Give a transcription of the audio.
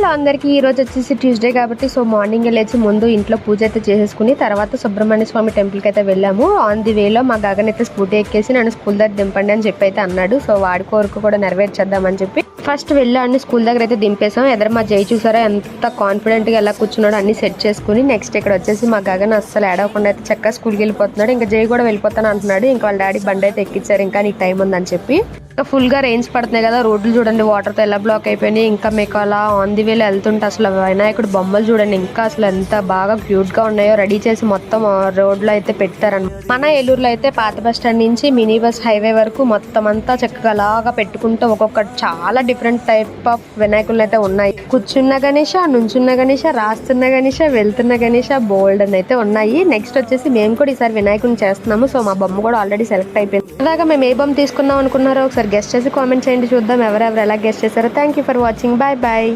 Hello అందరికీ ఈ రోజు వచ్చేసి ట్యూస్డే కాబట్టి సో మార్నింగ్ లేచి ముందు ఇంట్లో పూజ అయితే చేసేసుకుని తర్వాత సుబ్రహ్మణ్య స్వామి టెంపుల్కి అయితే వెళ్ళాము. ఆన్ ది వేలో మా గగన్ అయితే స్కూటీ ఎక్కేసి నన్ను స్కూల్ దగ్గర దింపండి అని చెప్పి అయితే అన్నాడు. సో వాడి కోరిక కూడా నెరవేర్చేద్దామని చెప్పి ఫస్ట్ వెళ్ళాను స్కూల్ దగ్గర అయితే దింపేసాం ఎదురు మా జై చూసారా? ఎంత కాన్ఫిడెంట్గా ఎలా కూర్చున్నాడో అన్ని సెట్ చేసుకుని నెక్స్ట్ ఇక్కడ వచ్చేసి మా గగన్ అస్సలు ఏడవకుండా అయితే చక్కగా స్కూల్కి వెళ్ళిపోతున్నాడు. ఇంకా జై కూడా వెళ్ళిపోతాను అంటున్నాడు. ఇంకా వాళ్ళ డాడీ బండి అయితే ఎక్కించారు ఇంకా నీకు టైం ఉందని చెప్పి. ఇంకా ఫుల్గా రేంజ్ పడుతున్నాయి కదా. రోడ్లు చూడండి వాటర్తో ఎలా బ్లాక్ అయిపోయినాయి. ఇంకా మీకు అలా ఆన్ ది వేలో వెళ్తుంటే అసలు వినాయకుడు బొమ్మలు చూడండి. ఇంకా అసలు ఎంత బాగా క్యూట్గా ఉన్నాయో రెడీ చేసి మొత్తం రోడ్లో అయితే పెట్టారన్నమాట. మన ఏలూరులో అయితే పాత బస్ స్టాండ్ నుంచి మినీ బస్ హైవే వరకు మొత్తం అంతా చక్కగా అలాగా పెట్టుకుంటూ ఒక్కొక్క చాలా డిఫరెంట్ టైప్ ఆఫ్ వినాయకులు అయితే ఉన్నాయి. కూర్చున్న గణేష నుంచున్న గణేష రాస్తున్న గణేష వెళ్తున్న గణేష బోల్డ్ అని అయితే ఉన్నాయి. నెక్స్ట్ వచ్చేసి మేము కూడా ఈసారి వినాయకుడిని చేస్తున్నాము. సో మా బొమ్మ కూడా ఆల్రెడీ సెలెక్ట్ అయిపోయింది. అలాగా మేము ఏ బొమ్మ తీసుకుందాం అనుకున్నారో ఒకసారి గెస్ట్ చేసి కామెంట్ చేయండి. చూద్దాం ఎవరెవరు ఎలా గెస్ట్ చేశారో. Thank you for watching bye bye